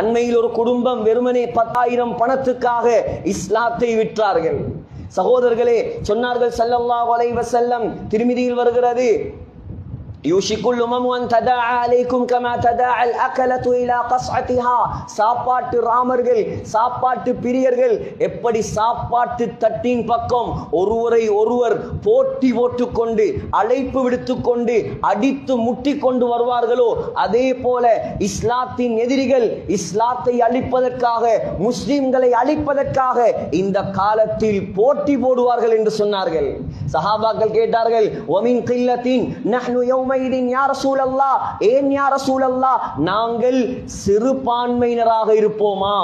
அண்மையில் ஒரு குடும்பம் வெறுமனே பத்தாயிரம் பணத்துக்காக இஸ்லாத்தை விற்றார்கள். சகோதரர்களே சொன்னார்கள் செல்லல்லா வலைவ செல்லம் திருமிதியில் வருகிறது. யூஷிக்குள் மம்வன் ததா அலைக்கும் கமா ததா அல் அகலத்து இலா கஸ்அதிஹா சாப்பாட்டு ராமர்கள் சாப்பாட்டு பிரியர்கள் எப்படி சாப்பாட்டு தட்டின் பக்கம் ஒருவரை ஒருவர் போட்டி போட்டுக்கொண்டு அழைப்பு விடுத்துக்கொண்டு அடித்து முட்டி கொண்டு வருவார்களோ அதே போல இஸ்லாத்தின் எதிரிகள் இஸ்லாத்தை அழிப்பதற்காக முஸ்லிம்களை அழிப்பதற்காக இந்த காலத்தில் போட்டி போடுவார்கள் என்று சொன்னார்கள். சஹாபாக்கள் கேட்டார்கள் ஒமின் கில்லத்தின் நஹ்னு யௌம யௌமைதின் யா சூழல்லா ஏன் யா சூழல்லா நாங்கள் சிறுபான்மையினராக இருப்போமா?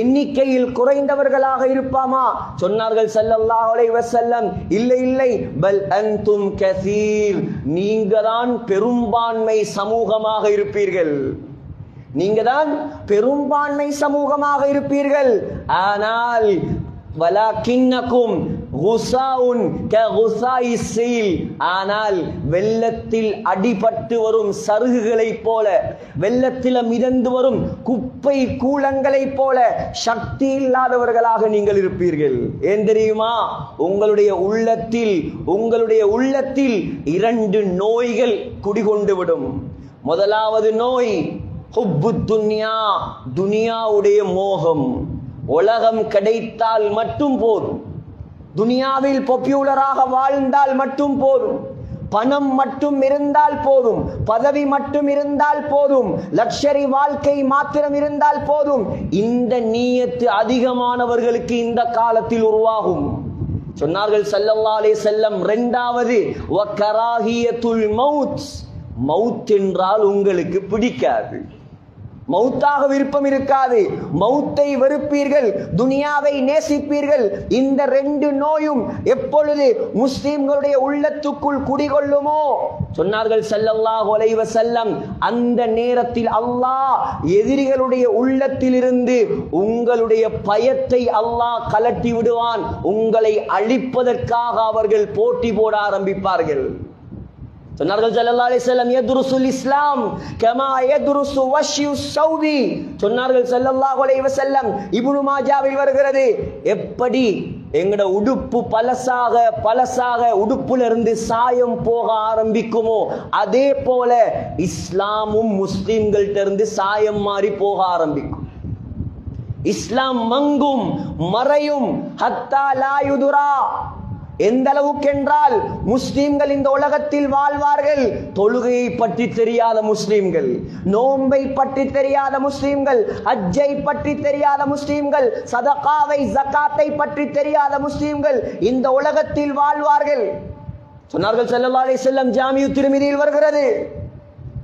எண்ணிக்கையில் குறைந்தவர்களாக இருப்பாமா? சொன்னார்கள் செல்லல்லா அலைஹி வஸல்லம் இல்லை இல்லை பல் அந்தும் கசீர். நீங்க தான் பெரும்பான்மை சமூகமாக இருப்பீர்கள். நீங்க தான் பெரும்பான்மை சமூகமாக இருப்பீர்கள். ஆனால் வலாக்கின்னக்கும் ஆனால் வெள்ளத்தில் அடிபட்டு வரும் சருகுகளைப் போல வெள்ளத்தில் மிதந்து வரும் குப்பை கூலங்களைப் போல சக்தி இல்லாதவர்களாக நீங்கள் இருப்பீர்கள். ஏன் தெரியுமா? உங்களுடைய உள்ளத்தில் உங்களுடைய உள்ளத்தில் இரண்டு நோய்கள் குடிகொண்டு விடும். முதலாவது நோய் ஹுப்பு துன்யா துனியாவுடைய மோகம். உலகம் கிடைத்தால் மட்டும் போதும். துனியாவில் பாப்புலராக வாழ்ந்தால் மட்டும் போதும். பணம் மட்டும் இருந்தால் போதும். பதவி மட்டும் இருந்தால் போதும். லக்ஷரி வாழ்க்கை மாத்திரம் இருந்தால் போதும். இந்த நீயத்து அதிகமானவர்களுக்கு இந்த காலத்தில் உருவாகும். சொன்னார்கள் செல்லல்லாலே அலைஹி செல்லம் இரண்டாவது மவுத். மவுத் என்றால் உங்களுக்கு பிடிக்காது. மௌத்தாக விருப்பம் இருக்காது. மௌத்தை வெறுப்பீர்கள் துனியாவை நேசிப்பீர்கள். இந்த ரெண்டு நோயும் எப்பொழுது முஸ்லிம்களுடைய உள்ளத்துக்குள் குடிகொள்ளுமோ? சொன்னார்கள் செல்லல்லாஹ் ஒலைவ செல்லம் அந்த நேரத்தில் அல்லாஹ் எதிரிகளுடைய உள்ளத்திலிருந்து உங்களுடைய பயத்தை அல்லாஹ் கலட்டி விடுவான். உங்களை அழிப்பதற்காக அவர்கள் போட்டி போட ஆரம்பிப்பார்கள். சொன்னார்கள் இஸ்லாம் கமா யதுருசு வஷ்யு சொன்னார்கள் அலைஹி வஸல்லம் இப்னு மாஜாவில் வருகிறது. எப்படி? எங்கட உடுப்பு பலசாக பலசாக உடுப்புல இருந்து சாயம் போக ஆரம்பிக்குமோ அதே போல இஸ்லாமும் முஸ்லிம்கள்ட்ட இருந்து சாயம் மாறி போக ஆரம்பிக்கும். இஸ்லாம் மங்கும் மறையும் ஹத்தா லாயுதுரா எந்த அளவுக்கு என்றால் இந்த உலகத்தில் வாழ்வார்கள்? தொழுகையை பற்றி தெரியாத முஸ்லிம்கள் நோன்பை பற்றி தெரியாத முஸ்லிம்கள் அஜ்ஜை பற்றி தெரியாத முஸ்லிம்கள் சதகாவை ஜகாத்தை பற்றி தெரியாத முஸ்லிம்கள் இந்த உலகத்தில் வாழ்வார்கள். சொன்னார்கள் செல்லல்லாலே செல்லம் ஜாமியு திருமதியில் வருகிறது பத அல் இஸ்லாமு கரீபா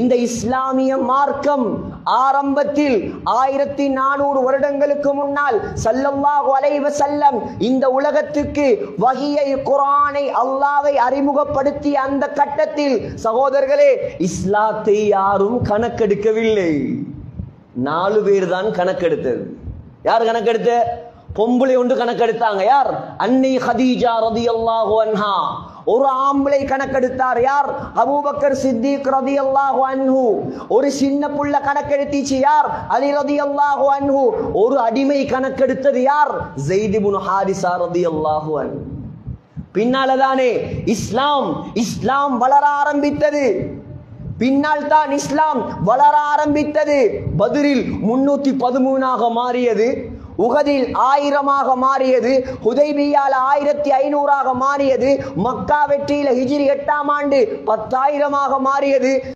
இந்த இஸ்லாமிய மார்க்கம் ஆரம்பத்தில் ஆயிரத்தி நானூறு வருடங்களுக்கு முன்னால் சல்லல்லாஹு அலைஹி செல்லம் இந்த உலகத்துக்கு வகியை குரானை அல்லாவை அறிமுகப்படுத்திய அந்த கட்டத்தில் சகோதரர்களே இஸ்லாத்தை யாரும் கணக்கெடுக்கவில்லை. நாலு பேர் தான் கணக்கெடுத்தது. யார் கணக்கெடுத்த? பொம்பளை ஒன்று கணக்கெடுத்தாங்க. யார்? அன்னை ஹதீஜா ரதி அல்லாஹோ அன்ஹா. ஒரு ஆம்பளை கணக்கெடுத்தார் யார்? அபூபக்கர் சித்திக் ரதியல்லாஹு அன்ஹு. ஒரு சின்ன புள்ள கணக்கெடுத்திச்சு யார்? அலி ரதி அல்லாஹு அன்ஹு. ஒரு அடிமை கணக்கெடுத்தது யார்? ஜெயித் ஹாரிசா ஹாரிஸா ரதியல்லாஹு அன்ஹு. பின்னாலதானே இஸ்லாம் இஸ்லாம் வளர ஆரம்பித்தது. பின்னால் தான் இஸ்லாம் வளர ஆரம்பித்தது. பதிரில் முன்னூத்தி பதிமூணாக மாறியது. உகதில் ஆயிரமாக மாறியது ஹுதைபியால ஆயிரத்தி ஐநூறாக மாறியது மக்கா வெற்றியில ஹிஜிரி எட்டாம் ஆண்டு பத்தாயிரமாக மாறியது.